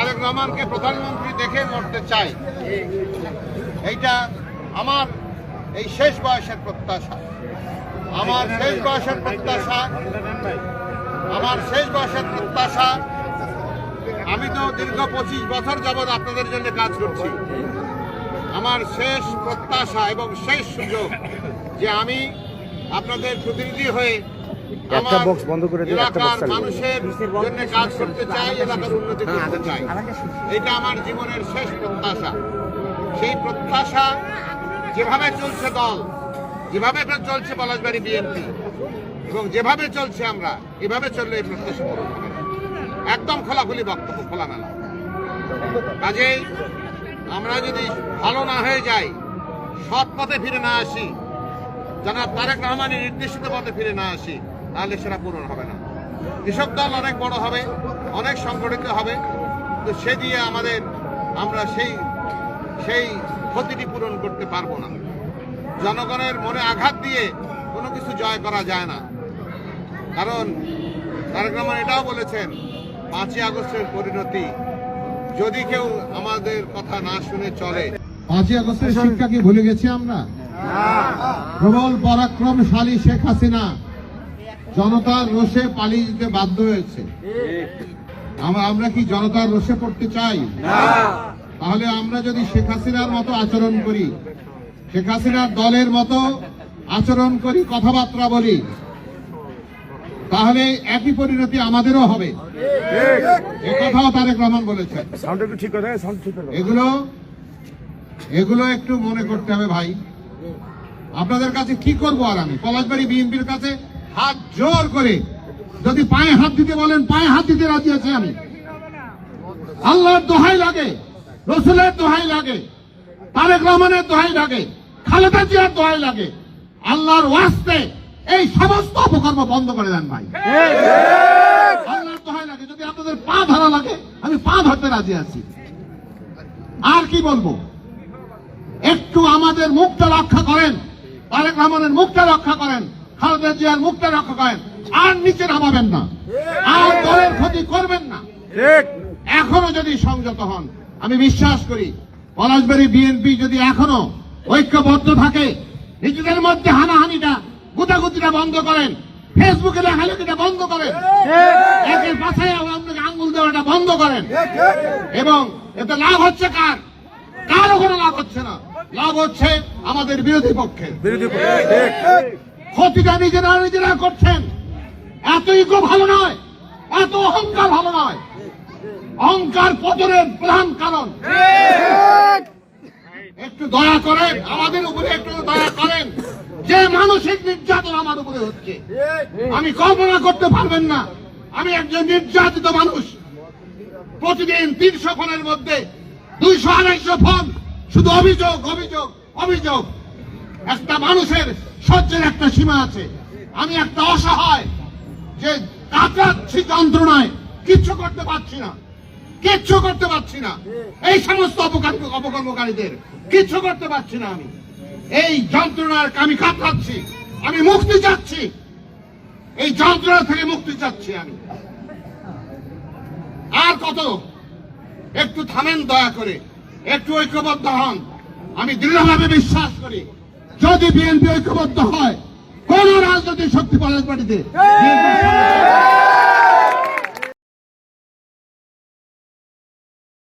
তারেক রহমানকে প্রধানমন্ত্রী দেখে মরতে চাই। এইটা আমার এই শেষ বয়সের প্রত্যাশা। আমার শেষ বয়সের প্রত্যাশা, আমার শেষ বয়সের প্রত্যাশা, আমি তো দীর্ঘ পঁচিশ বছর যাবৎ আপনাদের জন্য কাজ করছি। আমার শেষ প্রত্যাশা এবং শেষ সুযোগ যে আমি আপনাদের প্রতিনিধি হয়ে একটা box বন্ধ করে দিয়ে একটা এলাকার চালু মানুষের জন্য কাজ করতে চাই এলাকার উন্নতি করতে চাই। এটা আমার জীবনের শেষ প্রত্যাশা। সেই প্রত্যাশা যেভাবে চলছে দল যেভাবে চলছে পলাশবাড়ি বিএনপি এবং যেভাবে চলছে আমরা এভাবে চললে এই প্রত্যাশা। একদম খোলাখুলি বক্তব্য খোলামেলা। কাজেই আমরা যদি ভালো না হয়ে যাই সৎ পথে ফিরে না আসি জনাব তারেক রহমানের নির্দেশিত পথে ফিরে না আসি তাহলে সেটা পূরণ হবে না। কৃষক দল অনেক বড় হবে অনেক সংগঠিত হবে। তো সে দিয়ে আমাদের আমরা সেই সেই ক্ষতিটি পূরণ করতে পারব না। জনগণের মনে আঘাত দিয়ে কোনো কিছু জয় করা যায় না। কারণ তারেক রহমান এটাও বলেছেন পাঁচই আগস্টের পরিণতি যদি কেউ আমাদের কথা না শুনে চলে। পাঁচই আগস্টের শিক্ষা কি ভুলে গেছি আমরা? প্রবল পরাক্রমশালী শেখ হাসিনা। জনতার রোষে পালিয়ে যেতে বাধ্য হয়েছে। আমরা আমরা কি জনতার রোষে পড়তে চাই? তাহলে আমরা যদি শেখ হাসিনার মতো আচরণ করি শেখ হাসিনার দলের মতো আচরণ করি কথাবার্তা বলি তাহলে একই পরিণতি আমাদেরও হবে। এ কথাও তারেক রহমান বলেছেন। এগুলো এগুলো একটু মনে করতে হবে ভাই। আপনাদের কাছে কি করব আর আমি? পলাশবাড়ি বিএনপির কাছে হাত জোর করে। যদি পায়ে হাত দিতে বলেন, পায়ে হাত দিতে রাজি আছি আমি। আল্লাহর দোহাই লাগে, রসুলের দোহাই লাগে, তারেক রহমানের দোহাই লাগে, খালেদা জিয়ার দোহাই লাগে। আল্লাহর ওয়াস্তে এই সমস্ত অপকর্ম বন্ধ করে দেন ভাই। আল্লাহর দোহাই লাগে, যদি আপনাদের পা ধরা লাগে, আমি পা ধরতে রাজি আছি। আর কি বলব? একটু আমাদের মুখটা রক্ষা করেন, তারেক রহমানের মুখটা রক্ষা করেন। খালেদা জিয়ার মুখটা রক্ষা করেন আর নিচে নামাবেন না। আর দলের ক্ষতি করবেন না। এখনও যদি সংযত হন আমি বিশ্বাস করি পলাশবাড়ি বিএনপি যদি এখনও ঐক্যবদ্ধ থাকে নিজেদের মধ্যে হানাহানিটা গুতাগুতিটা বন্ধ করেন ফেসবুকে লেখালেখিটা বন্ধ করেন। একের পাশায় আপনাকে আঙ্গুল দেওয়াটা বন্ধ করেন। এবং এতে লাভ হচ্ছে কার? কারও কোনো লাভ হচ্ছে না। লাভ হচ্ছে আমাদের বিরোধী পক্ষের। বিরোধী পক্ষ। ক্ষতিটা নিজেরা নিজেরা করছেন। এত ইগো ভালো নয়, এত অহংকার ভালো নয়। অহংকার পতনের প্রধান কারণ। একটু দয়া করেন, আমাদের উপরে একটু দয়া করেন। যে মানসিক নির্যাতন আমার উপরে হচ্ছে। আমি কল্পনা করতে পারবেন না, আমি একজন নির্যাতিত মানুষ। প্রতিদিন তিনশো ফোনের মধ্যে দুইশো আড়াইশো ফোন, শুধু অভিযোগ অভিযোগ অভিযোগ। একটা মানুষের সহ্যের একটা সীমা আছে। আমি একটা অসহায়, যে কাতরাচ্ছি যন্ত্রণায় কিচ্ছু করতে পারছি না, কিচ্ছু করতে পারছি না। এই সমস্ত অপকার অপকর্মকারীদের কিচ্ছু করতে পারছি না আমি। এই যন্ত্রণার আমি কাতরাচ্ছি, আমি মুক্তি চাচ্ছি। এই যন্ত্রণা থেকে মুক্তি চাচ্ছি আমি। আর কত? একটু থামেন দয়া করে, একটু ঐক্যবদ্ধ হন। আমি দৃঢ়ভাবে বিশ্বাস করি। যদি বিএনপি ঐক্যবদ্ধ হয় কোন রাজনৈতিক শক্তি কংগ্রেস পার্টিতে